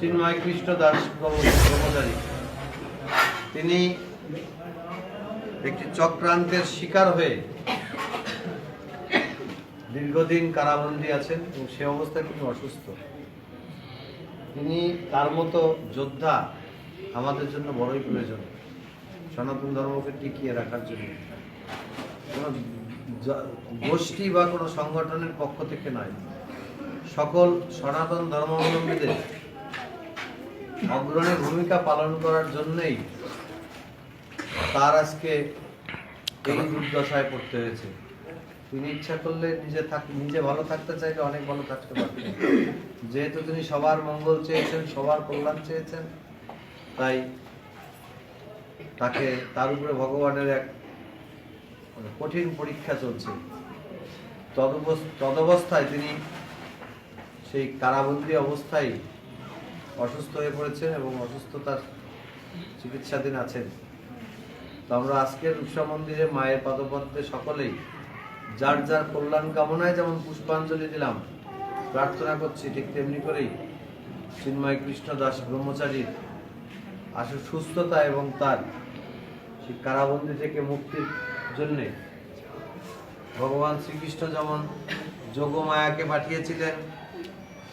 চিন্ময় কৃষ্ণ দাস ব্রহ্মচারী। তিনি একটি চক্রান্তের শিকার হয়ে দীর্ঘদিন কারাবন্দী আছেন এবং সে অবস্থায় তিনি অসুস্থ। তিনি তার মতো যোদ্ধা আমাদের জন্য বড়ই প্রয়োজন, সনাতন ধর্মকে টিকিয়ে রাখার জন্য। কোনো গোষ্ঠী বা কোনো সংগঠনের পক্ষ থেকে নয়। সকল সনাতন ধর্মাবলম্বীদের অগ্রণী ভূমিকা পালন করার জন্যই তার আজকে এই দুর্দশায় পড়তে হয়েছে। তিনি ইচ্ছা করলে নিজে থাক, নিজে ভালো থাকতে চাইলে অনেক ভালো থাকতে পারতেন যেহেতু তিনি সবার মঙ্গল চেয়েছেন, সবার কল্যাণ চেয়েছেন, তাই তাকে তার উপরে ভগবানের এক মানে কঠিন পরীক্ষা চলছে। তদবস্থায় তিনি সেই কারাবন্দী অবস্থায় অসুস্থ হয়ে পড়েছেন এবং অসুস্থতার চিকিৎসাধীন আছেন। তো আমরা আজকের উৎসব মন্দিরে মায়ের পদপদ্মে সকলেই যার যার কল্যাণ কামনায় যেমন পুষ্পাঞ্জলি দিলাম, প্রার্থনা করছি, ঠিক তেমনি করেই চিন্ময় কৃষ্ণ দাস ব্রহ্মচারীর আসলে সুস্থতা এবং তার সেই কারাবন্দি থেকে মুক্তির জন্যে ভগবান শ্রীকৃষ্ণ যেমন যোগমায়াকে পাঠিয়েছিলেন,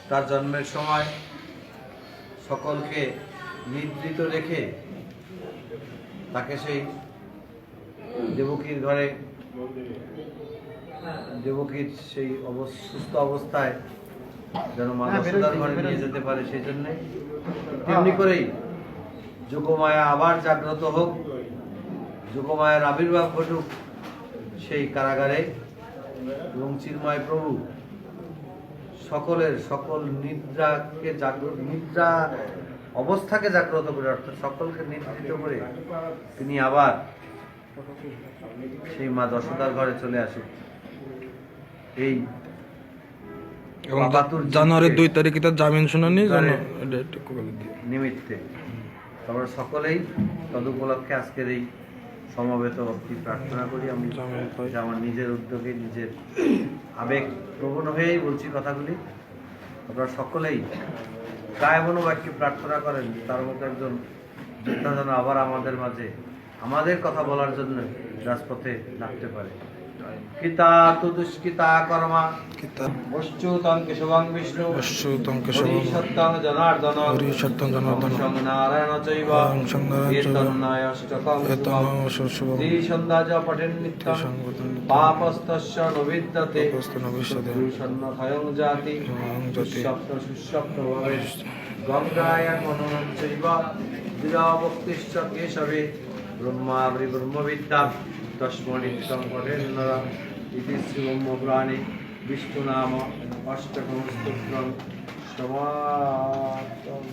তার জন্মের সময় সকলকে নিদ্রিত রেখে তাকে সেই দেবকীর ঘরে দেবকীর সেই সুস্থ অবস্থায় যেন মা ঘরে নিয়ে যেতে পারে সেই জন্যে তেমনি করেই যোগমায়া আবার জাগ্রত হোক যোগমায়ের আবির্ভাব ঘটুক সেই কারাগারে এবং চিন্ময় প্রভু সকলের সকল নিদ্রাকে জাগ্রত নিদ্রা অবস্থাকে জাগ্রত করে অর্থাৎ সকলকে নিদ্রিত করে তিনি আবার সেই মা দশদার ঘরে চলে আসুক এই এবং জানুয়ারির দুই তারিখে তার জামিন শুনানি। নিমিত্তে আমরা সকলেই তদুপলক্ষে আজকের এই সমবেত ভক্তি প্রার্থনা করি। আমি আমার নিজের উদ্যোগে, নিজের আবেগ প্রবণ হয়েই বলছি কথাগুলি। আপনারা সকলেই কায় মনোবাক্যে প্রার্থনা করেন, তার মতো একজন যোদ্ধা যেন আবার আমাদের মাঝে আমাদের কথা বলার জন্য রাজপথে ডাকতে পারে। কিতা তু দুষ্কৃতা কর্মা বশ্চুতং কেশবং বিষ্ণু। অশ্রুতং কেশবং। হরিসত্যং জনার্দন। হরিসত্যং জনার্দন। ওং নারায়ণ চৈব। সং নারায়ণ চৈব। এতন পঠেন নিত্যং সংগতং পাপস্তস্য নবিদ্যতে। জাতি। জাতি। সুস্বপ্ন গঙ্গায় কেশবে। ব্রহ্মাবৃ ব্রহ্মবিদ্যা তস্মনিত্যং পঠেন নর ইতি শ্রী বিষ্ণু নাম অষ্টকং স্তোত্রং সমাপ্তম।